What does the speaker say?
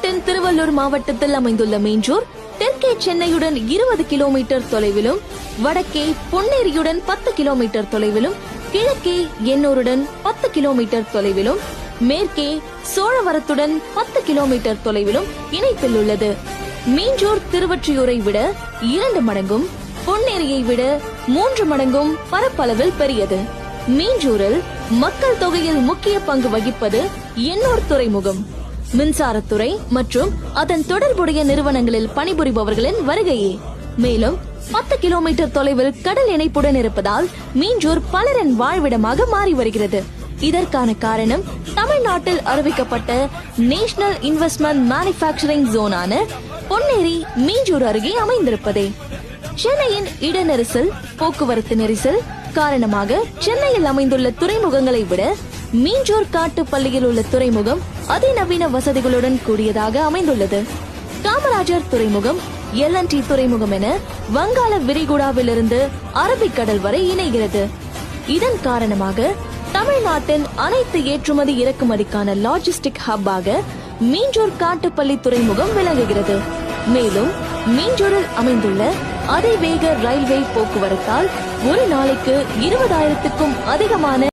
திருவள்ளூர் மாவட்டத்தில் அமைந்துள்ள மீஞ்சூர் தெற்கே சென்னையுடன் இருபது கிலோமீட்டர் தொலைவிலும் வடக்கே பொன்னேரியுடன் பத்து கிலோமீட்டர் தொலைவிலும் கிழக்கே எண்ணூருடன் பத்து கிலோமீட்டர் தொலைவிலும் மேற்கே சோழவரத்துடன் பத்து கிலோமீட்டர் தொலைவிலும் இணைப்பில் உள்ளது. மீஞ்சூர் திருவற்றியூரை விட இரண்டு மடங்கும் பொன்னேரியை விட மூன்று மடங்கும் பரப்பளவில் பெரியது. மீஞ்சூரில் மக்கள் தொகையில் முக்கிய பங்கு வகிப்பது எண்ணூர் துறைமுகம். மின்சாரத்துறை மற்றும் அதன் தொடர்புடைய நிறுவனங்களில் பணிபுரிபவர்களின் வருகையே. மேலும் பத்து கிலோமீட்டர் தொலைவில் கடல் இணைப்புடன் இருப்பதால் மீஞ்சூர் பலரின் வாழ்விடமாக மாறி வருகிறது. இதற்கான காரணம் தமிழ்நாட்டில் அறிவிக்கப்பட்ட நேஷனல் இன்வெஸ்ட்மெண்ட் மேனுஃபேக்சரிங் ஜோனான பொன்னேரி மீஞ்சூர் அருகே அமைந்திருப்பதே. சென்னையின் இட நெரிசல் போக்குவரத்து நெரிசல் காரணமாக சென்னையில் அமைந்துள்ள துறைமுகங்களை விட மீஞ்சூர் காட்டுப்பள்ளியில் உள்ள துறைமுகம் அதிநவீன வசதிகளுடன் கூடியதாக அமைந்துள்ளது. காமராஜர் துறைமுகம் எல்என்டி துறைமுகம் என வங்காள விரிகுடாவிலிருந்து அரபிக்கடல் வரை இணைகிறது. இதன் காரணமாக தமிழ்நாட்டின் அனைத்து ஏற்றுமதி இறக்குமதிக்கான லாஜிஸ்டிக் ஹப்பாக மீஞ்சூர் காட்டுப்பள்ளி துறைமுகம் விளங்குகிறது. மேலும் மீஞ்சூரில் அமைந்துள்ள அதிவேக ரயில்வே போக்குவரத்தால் ஒரு நாளைக்கு இருபதாயிரத்துக்கும் அதிகமான